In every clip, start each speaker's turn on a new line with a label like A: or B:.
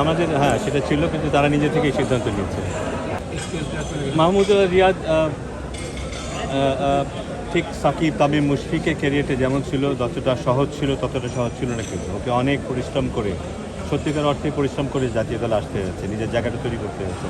A: আমাদের হ্যাঁ সেটা ছিল, কিন্তু তারা নিজে থেকেই সিদ্ধান্ত নিয়েছে। মাহমুদ রিয়াদ ঠিক সাকিব, তামিম মুশফিকের ক্যারিয়ারটা যেমন ছিল যতটা সহজ ছিল, ততটা সহজ ছিল না কিন্তু। ওকে অনেক পরিশ্রম করে, সত্যিকার অর্থে পরিশ্রম করে জাতীয় দলে আসতে হয়েছে, নিজের জায়গাটা তৈরি করতে হয়েছে।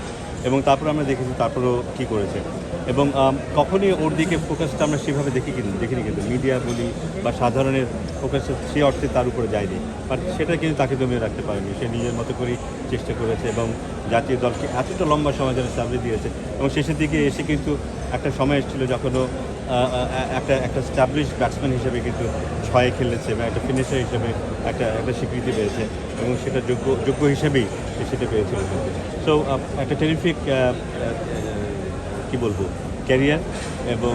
A: এবং তারপর আমরা দেখেছি, তারপরও কী করেছে। এবং কখনই ওর দিকে ফোকাসটা আমরা সেভাবে দেখি কিন্তু দেখিনি কিন্তু। মিডিয়া বলি বা সাধারণের ফোকাস সে অর্থে তার উপরে যায়নি। বাট সেটা কিন্তু তাকে জমিয়ে রাখতে পারেনি। সে নিজের মতো করেই চেষ্টা করেছে এবং জাতীয় দলকে এতটা লম্বা সময় ধরে চালিয়ে দিয়েছে এবং শেষের দিকে এসে কিন্তু একটা সময় এসেছিল যখন ও আহ, আহ, একটা একটা স্টাবলিশ ব্যাটসম্যান হিসেবে কিন্তু ছয়ে খেলেছে বা একটা ফিনিশার হিসেবে একটা একটা স্বীকৃতি পেয়েছে এবং সেটা যোগ্য যোগ্য হিসেবেই সেটা পেয়েছিল সো একটা টেরিফিক কি বলব ক্যারিয়ার এবং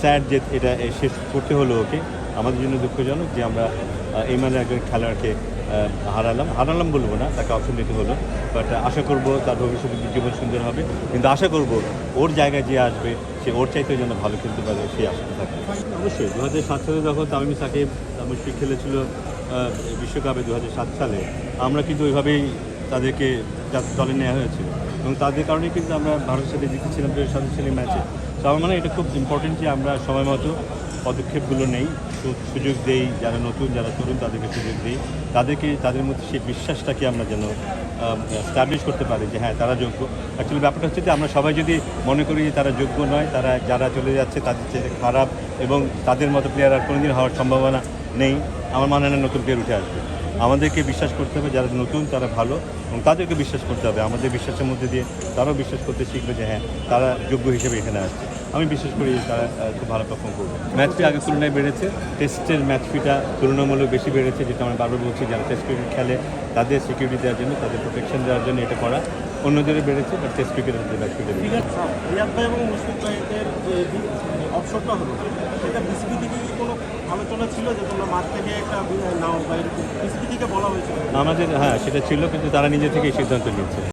A: স্যার যে এটা শেষ করতে হলো ওকে, আমাদের জন্য দুঃখজনক যে আমরা এই মানে একজন খেলোয়াড়কে হারালাম। হারালাম বলব না, তাকে অপশন দিতে হলো। বাট আশা করব তার ভবিষ্যতে জীবন সুন্দর হবে। কিন্তু আশা করব ওর জায়গায় যে আসবে, সে ওর চাইতেও যেন ভালো খেলতে পারে, সেই আশাটা থাকে অবশ্যই দু হাজার সাত সালে যখন তামিম সাকিব মুশফিক খেলেছিল বিশ্বকাপে দু হাজার সাত সালে, আমরা কিন্তু ওইভাবেই তাদেরকে দলে নেওয়া হয়েছিল। এবং তাদের কারণে কিন্তু আমরা ভারতের সাথে জিতেছিলাম দু হাজার সাত ম্যাচে তো আমার মনে হয় এটা খুব ইম্পর্টেন্ট যে আমরা সময় মতো পদক্ষেপগুলো নেই সুযোগ দেই, যারা নতুন, যারা তরুণ, তাদেরকে সুযোগ দিই। তাদেরকে, তাদের মধ্যে সেই বিশ্বাসটাকে আমরা যেন স্টাবলিশ করতে পারি যে হ্যাঁ তারা যোগ্য। অ্যাকচুয়ালি ব্যাপারটা হচ্ছে যে আমরা সবাই যদি মনে করি যে তারা যোগ্য নয়, তারা যারা চলে যাচ্ছে তাদের চেয়ে খারাপ এবং তাদের মতো প্লেয়ার আর কোনোদিন হওয়ার সম্ভাবনা নেই। আমার মনে হয় নতুন প্লেয়ার উঠে আসবে। আমাদেরকে বিশ্বাস করতে হবে যারা নতুন, তারা ভালো এবং তাদেরকে বিশ্বাস করতে হবে। আমাদের বিশ্বাসের মধ্যে দিয়ে তারাও বিশ্বাস করতে শিখবে যে হ্যাঁ তারা যোগ্য হিসেবে এখানে আসছে। আমি বিশ্বাস করি তারা খুব ভালো পারফর্ম করবে। ম্যাচ ফি আগের তুলনায় বেড়েছে। টেস্টের ম্যাচ ফিটা তুলনামূলক বেশি বেড়েছে, যেটা আমরা বারবার বলছি, যারা টেস্ট ক্রিকেট খেলে তাদের সিকিউরিটি দেওয়ার জন্য, তাদের প্রোটেকশন দেওয়ার জন্য এটা করা। অন্যদের বেড়েছে বাট টেস্ট ক্রিকেটের মধ্যে ম্যাচ ফিটা বেড়েছে
B: এবং মুশফিক ভাইদের যে মানে অবসরটা হলো। ছিল মাঠ থেকে একটা বলা
A: আমাদের হ্যাঁ সেটা ছিল, কিন্তু তারা নিজে থেকেই সিদ্ধান্ত নিয়েছে।